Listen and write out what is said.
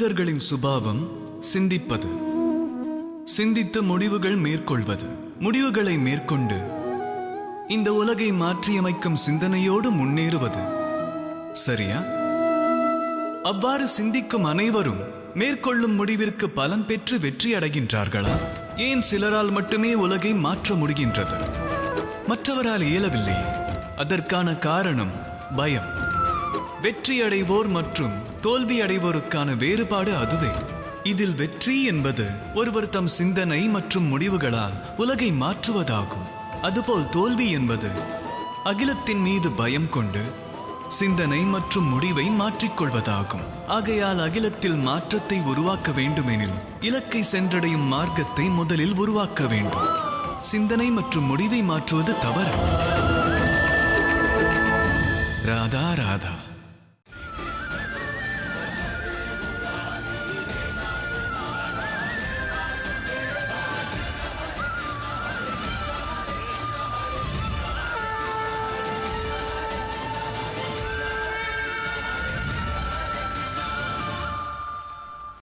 மனிதர்களின் சுபாவம் சிந்திப்பது. சிந்தித்த முடிவுகள் மேற்கொள்வது. முடிவுகளை மேற்கொண்டு இந்த உலகை மாற்றியமைக்கும் சிந்தனையோடு முன்னேறுவது. சரியா? அவ்வாறு சிந்திக்கும் அனைவரும் மேற்கொள்ளும் முடிவிற்கு பலன் பெற்று வெற்றி அடைகின்றார்களா? ஏன் சிலரால் மட்டுமே உலகை மாற்ற முடிகின்றது? மற்றவரால் இயலவில்லை அதற்கான காரணம் பயம். வெற்றியடைவோர் மற்றும் தோல்வி அடைவோருக்கான வேறுபாடு அதுவே. இதில் வெற்றி என்பது ஒருவர் தம் சிந்தனை மற்றும் முடிவுகளால் உலகை மாற்றுவதாகும். அதுபோல் தோல்வி என்பது அகிலத்தின் மீது பயம் கொண்டு சிந்தனை மற்றும் முடிவை மாற்றிக்கொள்வதாகும். ஆகையால் அகிலத்தில் மாற்றத்தை உருவாக்க வேண்டுமெனில் இலக்கை சென்றடையும் மார்க்கத்தை முதலில் உருவாக்க வேண்டும். சிந்தனை மற்றும் முடிவை மாற்றுவது தவறு.